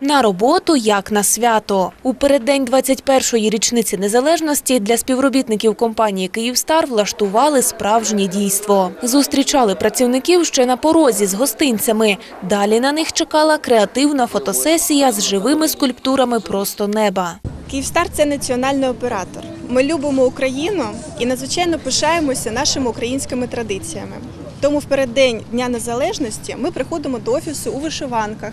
На роботу як на свято. У переддень 21-ї річниці незалежності для співробітників компанії «Київстар» влаштували справжнє дійство. Зустрічали працівників ще на порозі з гостинцями. Далі на них чекала креативна фотосесія з живими скульптурами просто неба. Київстар це національний оператор. Ми любимо Україну і надзвичайно пишаємося нашими українськими традиціями. Тому в переддень Дня Незалежності ми приходимо до офісу у вишиванках,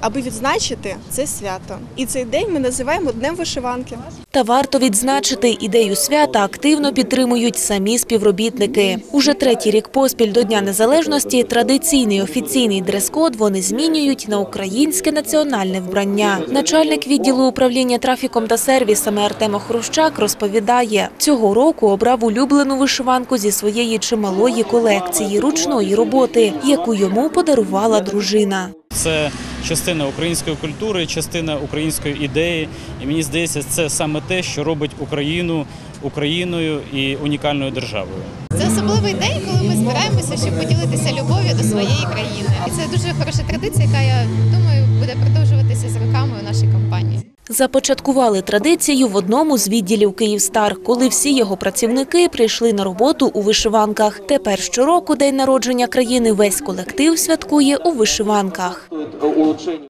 аби відзначити це свято. І цей день ми називаємо Днем вишиванки. Та варто відзначити, ідею свята активно підтримують самі співробітники. Уже третій рік поспіль до Дня Незалежності традиційний офіційний дрес-код вони змінюють на українське національне вбрання. Начальник відділу управління трафіком та сервісами Артем Охрущак розповідає, цього року обрав улюблену вишиванку зі своєї чималої колекції ручної роботи, яку йому подарувала дружина. Це частина української культури, частина української ідеї. І мені здається, це саме те, що робить Україну Україною і унікальною державою. Це особливий день, коли ми збираємося, щоб поділитися любов'ю до своєї країни. І це дуже хороша традиція, яка я думаю буде продовжуватися з роками у нашій компанії. Започаткували традицію в одному з відділів «Київстар», коли всі його працівники прийшли на роботу у вишиванках. Тепер щороку день народження країни весь колектив святкує у вишиванках.